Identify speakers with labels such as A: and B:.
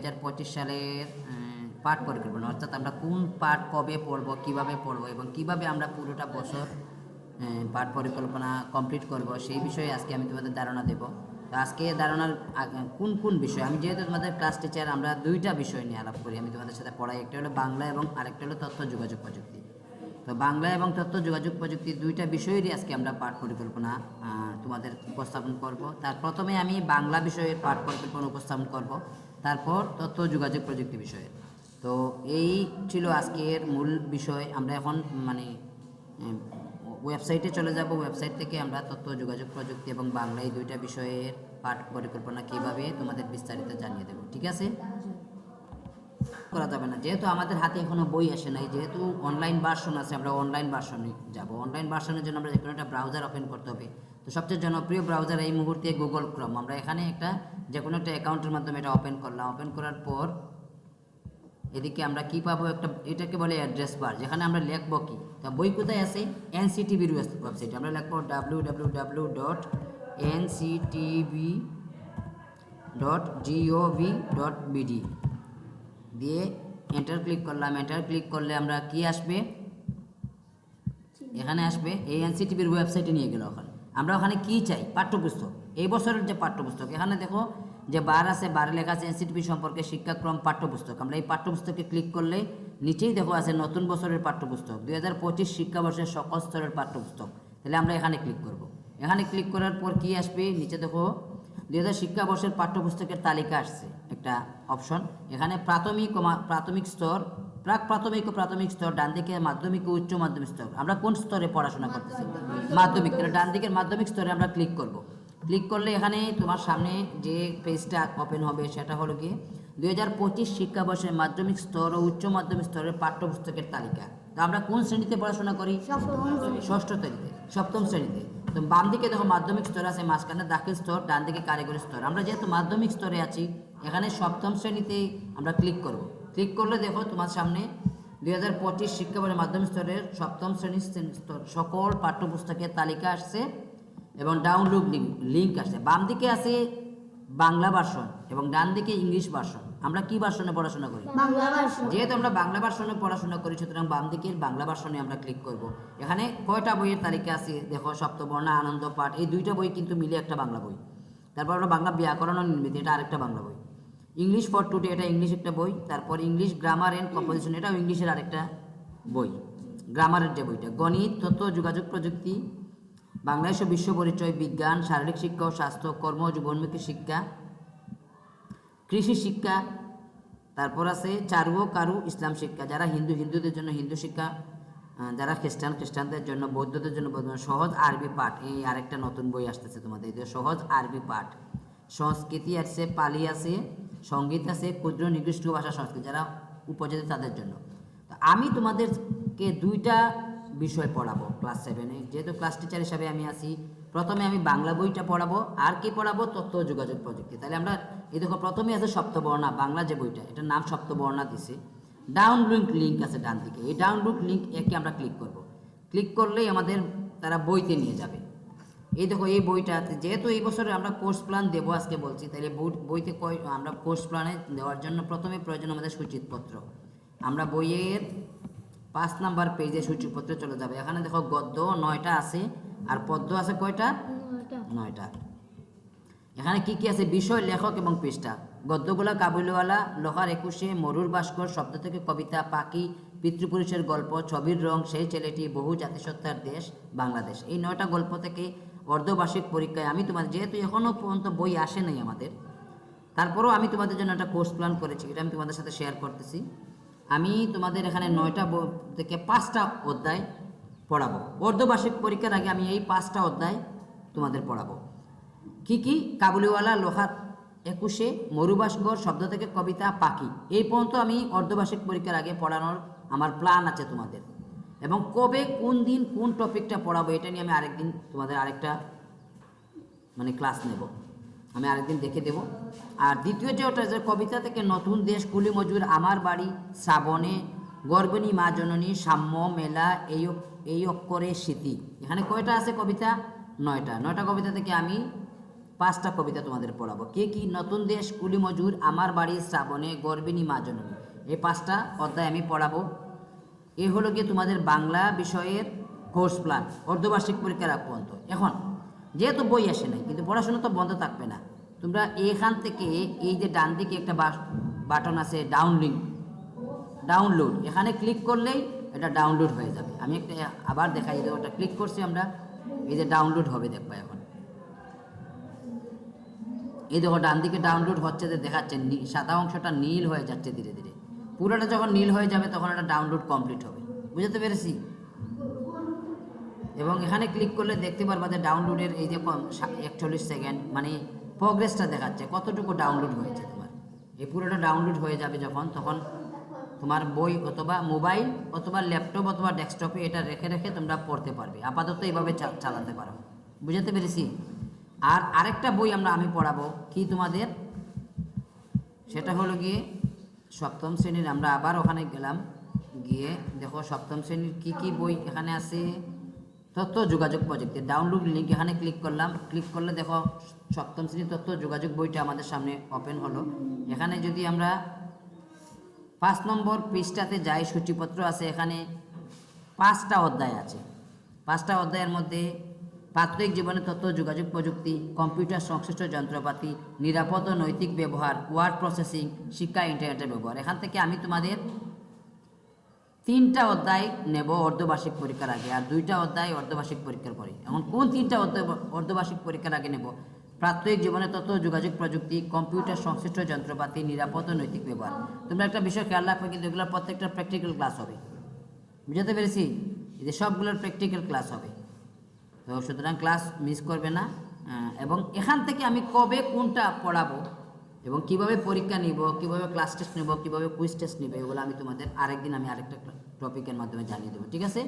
A: হাজার পঁচিশ সালের পাঠ পরিকল্পনা, অর্থাৎ আমরা কোন পাঠ কবে পড়ব, কীভাবে পড়ব এবং কীভাবে আমরা পুরোটা বছর পাঠ পরিকল্পনা কমপ্লিট করব, সেই বিষয়ে আজকে আমি তোমাদের ধারণা দেব। তো আজকে ধারণার কোন কোন বিষয়, আমি যেহেতু তোমাদের ক্লাস টিচার আমরা দুইটা বিষয় নিয়ে আলাপ করি, আমি তোমাদের সাথে পড়াই, একটা হলো বাংলা এবং আরেকটা হলো তথ্য যোগাযোগ প্রযুক্তি। তো বাংলা এবং তথ্য যোগাযোগ প্রযুক্তি দুইটা বিষয়েরই আজকে আমরা পাঠ পরিকল্পনা তোমাদের উপস্থাপন করব। তার প্রথমে আমি বাংলা বিষয়ের পাঠ পরিকল্পনা উপস্থাপন করব। তারপর তথ্য যোগাযোগ প্রযুক্তি বিষয়ে। তো এই ছিল আজকের মূল বিষয়। আমরা এখন মানে ওয়েবসাইটে চলে যাব। ওয়েবসাইট থেকে আমরা তথ্য যোগাযোগ প্রযুক্তি এবং বাংলা এই দুইটা বিষয়ের পাঠ পরিকল্পনা কীভাবে, তোমাদের বিস্তারিত জানিয়ে দেবো। ঠিক আছে? করা যাবে না। যেহেতু আমাদের হাতে এখনও বই আসে নাই, যেহেতু অনলাইন ভার্সন আছে, আমরা অনলাইন ভার্সনে যাব। অনলাইন ভার্সনের জন্য আমরা যে কোনো একটা ব্রাউজার ওপেন করতে হবে। তো সবচেয়ে জনপ্রিয় ব্রাউজার এই মুহূর্তে গুগল ক্রম আমরা এখানে একটা যে কোনো একটা অ্যাকাউন্টের মাধ্যমে এটা ওপেন করলাম। ওপেন করার পর এদিকে আমরা কি পাবো? একটা এটাকে বলে অ্যাড্রেস বার যেখানে আমরা লিখব কি? তা বই কোথায় আছে? এনসিটিভির ওয়েবসাইট আমরা লিখব W W W dot NCTB dot gov dot BD দিয়ে এন্টার ক্লিক করলাম। এন্টার ক্লিক করলে আমরা কি আসবে? এখানে আসবে এই এনসিটিভির ওয়েবসাইটে নিয়ে গেল ওখানে আমরা ওখানে কি চাই? পাঠ্যপুস্তক। এই বছরের যে পাঠ্যপুস্তক, এখানে দেখো যে বার আছে, বারে লেখা আছে এনসিটিভি সম্পর্কে শিক্ষাক্রম পাঠ্যপুস্তক। আমরা এই পাঠ্যপুস্তকে ক্লিক করলে নিচেই দেখো আছে নতুন বছরের পাঠ্যপুস্তক। দুই হাজার পঁচিশ শিক্ষাবর্ষের সকল স্তরের পাঠ্যপুস্তক। তাহলে আমরা এখানে ক্লিক করব। এখানে ক্লিক করার পর কি আসবে? নিচে দেখো দুই হাজার শিক্ষাবর্ষের পাঠ্যপুস্তকের তালিকা আসছে। একটা অপশন এখানে প্রাথমিক ও প্রাথমিক স্তর প্রাক প্রাথমিক ও প্রাথমিক স্তর ডান দিকে মাধ্যমিক ও উচ্চ মাধ্যমিক স্তর। আমরা কোন স্তরে পড়াশোনা করতেছি? মাধ্যমিক। তাহলে ডান দিকের মাধ্যমিক স্তরে আমরা ক্লিক করব। ক্লিক করলে এখানে তোমার সামনে যে পেজটা ওপেন হবে সেটা হলো গিয়ে দুই হাজার পঁচিশ শিক্ষাবর্ষের মাধ্যমিক স্তর ও উচ্চ মাধ্যমিক স্তরের পাঠ্যপুস্তকের তালিকা। তো আমরা কোন শ্রেণীতে পড়াশোনা করি? ষষ্ঠ শ্রেণীতে। সপ্তম শ্রেণীতে। তো বাম দিকে দেখো মাধ্যমিক স্তর আছে, মাঝখানে দাখিল স্তর, ডান দিকে কারিগরি স্তর। আমরা যেহেতু মাধ্যমিক স্তরে আছি, এখানে সপ্তম শ্রেণীতে আমরা ক্লিক করব। ক্লিক করলে দেখো তোমার সামনে দুই হাজার পঁচিশ শিক্ষাবর্ষের মাধ্যমিক স্তরের সপ্তম শ্রেণির স্তর সকল পাঠ্যপুস্তকের তালিকা আসছে এবং ডাউনলোড লিঙ্ক আসছে। বাম দিকে আছে বাংলা ভার্সন এবং ডান দিকে ইংলিশ ভার্সন। আমরা কি ভার্সনে পড়াশোনা করি? যেহেতু আমরা বাংলা ভার্সনে পড়াশোনা করি সুতরাং বাম দিকের বাংলা ভার্সনে আমরা ক্লিক করব। এখানে কয়টা বইয়ের তালিকা আছে? দেখো সপ্তবর্ণ আনন্দ পাঠ এই দুইটা বই কিন্তু মিলে একটা বাংলা বই। তারপর আমরা বাংলা ব্যাকরণ ও নির্মিত এটা আরেকটা বাংলা বই। ইংলিশ ফর টুডে এটা ইংলিশ একটা বই। তারপর ইংলিশ গ্রামার অ্যান্ড কম্পোজিশন এটাও ইংলিশের আরেকটা বই। গ্রামারের যে বইটা গণিত তথ্য যোগাযোগ প্রযুক্তি বাংলাদেশ বিশ্ব পরিচয় বিজ্ঞান শারীরিক শিক্ষা ও স্বাস্থ্য কর্ম ও জীবনমুখী শিক্ষা কৃষি শিক্ষা, তারপর আছে চারু কারু ইসলাম শিক্ষা, যারা হিন্দু, হিন্দুদের জন্য হিন্দু শিক্ষা যারা খ্রিস্টান, খ্রিস্টানদের জন্য, বৌদ্ধদের জন্য সহজ আরবি পাঠ, এই আরেকটা নতুন বই আসতেছে তোমাদের যে সহজ আরবি পাঠ। সংস্কৃতি আছে, পালি আছে, সংগীত আছে, ক্ষুদ্র, নিকৃষ্ট ভাষা সংস্কৃতি, যারা উপজাতি তাদের জন্য। তো আমি তোমাদেরকে দুইটা বিষয় পড়াবো ক্লাস সেভেনে। যেহেতু ক্লাস টিচার হিসাবে আমি আছি, প্রথমে আমি বাংলা বইটা পড়াবো, আর কি পড়াবো? তথ্য যোগাযোগ প্রযুক্তি। তাহলে আমরা এই দেখো প্রথমে আছে সপ্তবর্ণা বাংলা যে বইটা এটার নাম সপ্তবর্ণা দিছে। ডাউনলোড লিঙ্ক আছে ডান দিকে। এই ডাউনলোড লিঙ্ক একে আমরা ক্লিক করব। ক্লিক করলেই আমাদের তারা বইতে নিয়ে যাবে। এই দেখো এই বইটা যেহেতু এই বছরে আমরা কোর্স প্ল্যান দেবো আজকে বলছি তাহলে বইতে কয় আমরা কোর্স প্ল্যানে দেওয়ার জন্য প্রথমে প্রয়োজন আমাদের সূচিতপত্র। আমরা বইয়ের পাঁচ নাম্বার পেজে সূচিপত্র চলে যাবে। এখানে দেখো গদ্য নয়টা আছে আর পদ্য আছে কয়টা? নয়টা। এখানে কি কি আছে? বিষয়, লেখক এবং পৃষ্ঠা। গদ্যগুলা, কাবুলিওয়ালা, লোহার একুশে মরুর ভাস্কর, শব্দ থেকে কবিতা, পাখি, পিতৃপুরুষের গল্প, ছবির রং, সেই ছেলেটি বহু জাতিসত্তার দেশ, বাংলাদেশ। এই নয়টা গল্প থেকে অর্ধবার্ষিক পরীক্ষায় আমি তোমাদের, যেহেতু এখনও পর্যন্ত বই আসে নাই আমাদের, তারপরেও আমি তোমাদের জন্য একটা কোর্স প্ল্যান করেছি, এটা আমি তোমাদের সাথে শেয়ার করতেছি। আমি তোমাদের এখানে নয়টা থেকে পাঁচটা অধ্যায় পড়াবো। অর্ধবার্ষিক পরীক্ষার আগে আমি এই পাঁচটা অধ্যায় তোমাদের পড়াবো। কি কি? কাবুলিওয়ালা, লোহার একুশে মরুভাস্কর শব্দ থেকে কবিতা, পাখি। এই পর্যন্ত আমি অর্ধবার্ষিক পরীক্ষার আগে পড়ানোর আমার প্ল্যান আছে তোমাদের। এবং কবে কোন দিন কোন টপিকটা পড়াবো এটা নিয়ে আমি আরেকদিন তোমাদের আরেকটা মানে ক্লাস নেব। আমি আরেকদিন দেখে দেব। আর দ্বিতীয় যে ওটা যে কবিতা থেকে নতুন দেশ কুলি মজুর, আমার বাড়ি শ্রাবণে, গর্বিণী মা জননী, সাম্য মেলা, এই এই অক্ষরে স্মৃতি। এখানে কয়টা আছে কবিতা? নয়টা। নয়টা কবিতা থেকে আমি পাঁচটা কবিতা তোমাদের পড়াবো। কে কি নতুন দেশ কুলি মজুর আমার বাড়ি শ্রাবণে গর্বিণী মা জননী। এই পাঁচটা অধ্যায় আমি পড়াবো। এ হলো গিয়ে তোমাদের বাংলা বিষয়ের কোর্স প্ল্যান, অর্ধবার্ষিক পরীক্ষার আগ পর্যন্ত। এখন, যেহেতু বই আসে নাই, কিন্তু পড়াশোনা তো বন্ধ থাকবে না, তোমরা এখান থেকে এই যে ডান দিকে একটা বাটন আছে ডাউন লিঙ্ক ডাউনলোড, এখানে ক্লিক করলেই এটা ডাউনলোড হয়ে যাবে। আমি একটা আবার দেখাই দেবো, ওটা ক্লিক করছি আমরা, এই যে ডাউনলোড হবে দেখবা এখন। এই দেখো, ডান দিকে ডাউনলোড হচ্ছে যে দেখাচ্ছে সাদা অংশটা নীল হয়ে যাচ্ছে ধীরে ধীরে। পুরোটা যখন নীল হয়ে যাবে, তখন এটা ডাউনলোড কমপ্লিট হবে। বুঝতে পেরেছি? এবং এখানে ক্লিক করলে দেখতে পারবা যে ডাউনলোডের এই যে একচল্লিশ সেকেন্ড মানে প্রোগ্রেসটা দেখাচ্ছে, কতটুকু ডাউনলোড হয়েছে তোমার। এই পুরোটা ডাউনলোড হয়ে যাবে যখন, তখন তোমার বই অথবা মোবাইল অথবা ল্যাপটপ অথবা ডেস্কটপে এটা রেখে রেখে তোমরা পড়তে পারবে। আপাতত এইভাবে চালাতে পারো। বুঝতে পেরেছি? আর আরেকটা বই আমরা, আমি পড়াবো। কি তোমাদের? সেটা হলো গিয়ে সপ্তম শ্রেণির, আমরা আবার ওখানে গেলাম। গিয়ে দেখো সপ্তম শ্রেণির কি কি বই এখানে আছে। তথ্য যোগাযোগ প্রযুক্তি ডাউনলোড লিঙ্ক এখানে ক্লিক করলাম। ক্লিক করলে দেখো সপ্তম শ্রেণির তথ্য যোগাযোগ বইটা আমাদের সামনে ওপেন হলো। এখানে যদি আমরা পাঁচ নম্বর পৃষ্ঠাতে যাই, সূচিপত্র আছে এখানে পাঁচটা অধ্যায় আছে। পাঁচটা অধ্যায়ের মধ্যে প্রাত্যহিক জীবনে তথ্য, যোগাযোগ প্রযুক্তি, কম্পিউটার সংশ্লিষ্ট যন্ত্রপাতি, নিরাপদ নৈতিক ব্যবহার, ওয়ার্ড প্রসেসিং, শিক্ষা, ইন্টারনেটের ব্যবহার। এখান থেকে আমি তোমাদের তিনটা অধ্যায় নেব অর্ধবার্ষিক পরীক্ষার আগে, আর দুইটা অধ্যায় অর্ধবার্ষিক পরীক্ষার পরে। এখন কোন তিনটা অর্ধবার্ষিক পরীক্ষার আগে নেব? প্রাত্যহিক জীবনে তথ্য, যোগাযোগ প্রযুক্তি, কম্পিউটার সংশ্লিষ্ট যন্ত্রপাতি, নিরাপদ নৈতিক ব্যবহার। তোমরা একটা বিষয় খেয়াল রাখবে, কিন্তু এগুলোর প্রত্যেকটা প্র্যাকটিক্যাল ক্লাস হবে। বুঝতে পেরেছি? যে সবগুলোর প্র্যাকটিক্যাল ক্লাস হবে। তো সুতরাং ক্লাস মিস করবে না এবং এখান থেকে আমি কবে কোনটা পড়াবো এবং কীভাবে পরীক্ষা নিব, কীভাবে ক্লাস টেস্ট নেব, কীভাবে কুইজ টেস্ট নেবে, এগুলো আমি তোমাদের আরেকদিন আমি আরেকটা টপিকের মাধ্যমে জানিয়ে দেবো, ঠিক আছে?